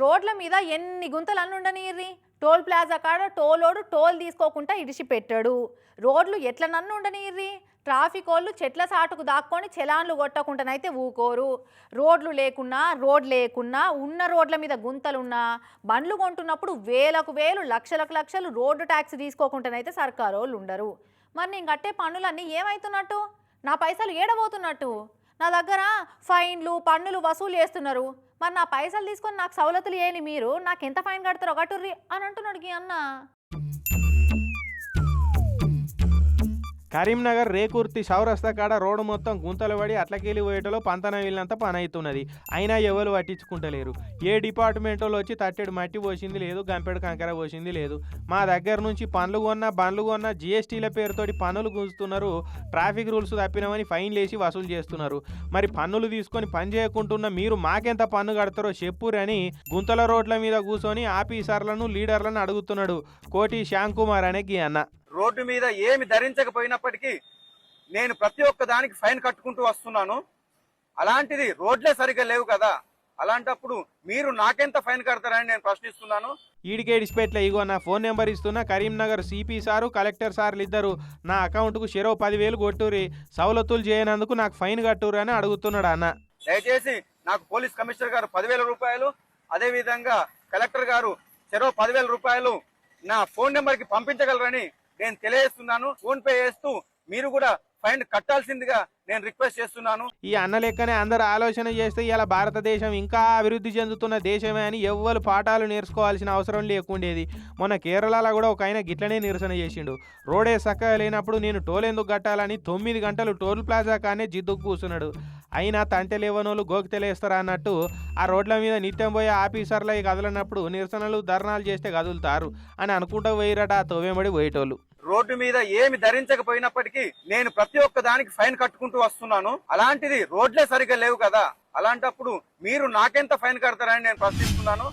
రోడ్ల మీద ఎన్ని గుంతలు అన్ని టోల్ ప్లాజా కాడ టోలోడు టోల్ తీసుకోకుండా ఇడిచిపెట్టాడు. రోడ్లు ఎట్ల నన్ను ఉండనిర్రి? ట్రాఫిక్ వాళ్ళు చెట్ల సాటుకు దాక్కొని చలాన్లు కొట్టకుండానైతే ఊకోరు. రోడ్లు లేకున్నా రోడ్ లేకున్నా ఉన్న రోడ్ల మీద గుంతలున్నా బండ్లు కొంటున్నప్పుడు వేలకు వేలు లక్షలకు లక్షలు రోడ్డు ట్యాక్స్ తీసుకోకుండానైతే సర్కారు వాళ్ళు ఉండరు. మరి నేను కట్టే పన్నులన్నీ ఏమవుతున్నట్టు నా పైసలు ఏడబోతున్నట్టు? నా దగ్గర ఫైన్లు పన్నులు వసూలు చేస్తున్నారు. మరి నా పైసలు తీసుకొని నాకు సవలతులు ఏని మీరు? నాకు ఎంత ఫైన్ కడతారో? ఒకటుర్రి అని అంటున్నాడు ఈ అన్న. కరీంనగర్ రేకుర్తి చౌరస్తా కాడ రోడ్డు మొత్తం గుంతలు పడి అట్లకెళ్ళి పోయేటలో పంతన వీళ్ళంతా పని అవుతున్నది అయినా ఎవరు పట్టించుకుంటలేరు. ఏ డిపార్ట్మెంట్ వచ్చి తట్టెడు మట్టి పోసింది లేదు గంపెడు కంకర పోసింది లేదు. మా దగ్గర నుంచి పనులు కొన్నా బండ్లు కొన్నా జిఎస్టీల పేరుతోటి పనులు గుంజుతున్నారు. ట్రాఫిక్ రూల్స్ తప్పినామని ఫైన్లు వేసి వసూలు చేస్తున్నారు. మరి పన్నులు తీసుకొని పని చేయకుంటున్న మీరు మాకెంత పన్ను కడతారో చెప్పురని గుంతల రోడ్ల మీద కూర్చొని ఆఫీసర్లను లీడర్లను అడుగుతున్నాడు కోటి శ్యామ్ కుమార్ అనే గీ అన్న. రోడ్డు మీద ఏమి ధరించకపోయినప్పటికీ నేను ప్రతి ఒక్క దానికి ఫైన్ కట్టుకుంటూ వస్తున్నాను. అలాంటిది రోడ్లే సరిగ్గా లేవు కదా. అలాంటప్పుడు మీరు నాకెంత ఫైన్ కడతారని నేను ప్రశ్నిస్తున్నాను. ఈడికే డిస్పెట్ల ఇగో నా ఫోన్ నెంబర్ ఇస్తున్నా కరీంనగర్ సిపి సారు కలెక్టర్ సార్లు ఇద్దరు నా అకౌంట్కు చెరో పదివేలు కొట్టురి సవలతులు చేయనందుకు నాకు ఫైన్ కట్టురు అని అడుగుతున్నాడు అన్న. దయచేసి నాకు పోలీస్ కమిషనర్ గారు పదివేల రూపాయలు అదే విధంగా కలెక్టర్ గారు చెరో పదివేల రూపాయలు నా ఫోన్ నెంబర్కి పంపించగలరని నేను తెలియజేస్తున్నాను ఫోన్ పే చేస్తూ మీరు కూడా ఫైన్ కట్టాల్సిందిగా నేను రిక్వెస్ట్ చేస్తున్నాను. ఈ అన్న లెక్కనే అందరు ఆలోచన చేస్తే ఇలా భారతదేశం ఇంకా అభివృద్ధి చెందుతున్న దేశమే అని ఎవ్వరు పాఠాలు నేర్చుకోవాల్సిన అవసరం లేకుండేది. మొన్న కేరళలో కూడా ఒక ఆయన గిట్లనే నిరసన చేసిండు. రోడే చక్కగా లేనప్పుడు నేను టోల్ ఎందుకు కట్టాలని తొమ్మిది గంటలు టోల్ ప్లాజా కానే జిద్దుకు కూర్చున్నాడు. అయినా తంటె లేవనోళ్ళు గోకితెలేస్తారా అన్నట్టు ఆ రోడ్ల మీద నిత్యం పోయే ఆఫీసర్లు కదలనప్పుడు నిరసనలు ధర్నాలు చేస్తే కదులుతారు అని అనుకుంటూ పోయిరట ఆ పోయేటోళ్ళు. రోడ్డు మీద ఏమి ధరించకపోయినప్పటికీ నేను ప్రతి ఒక్క దానికి ఫైన్ కట్టుకుంటూ వస్తున్నాను. అలాంటిది రోడ్లే సరిగ్గా లేవు కదా. అలాంటప్పుడు మీరు నాకెంత ఫైన్ కడతారని నేను ప్రశ్నిస్తున్నాను.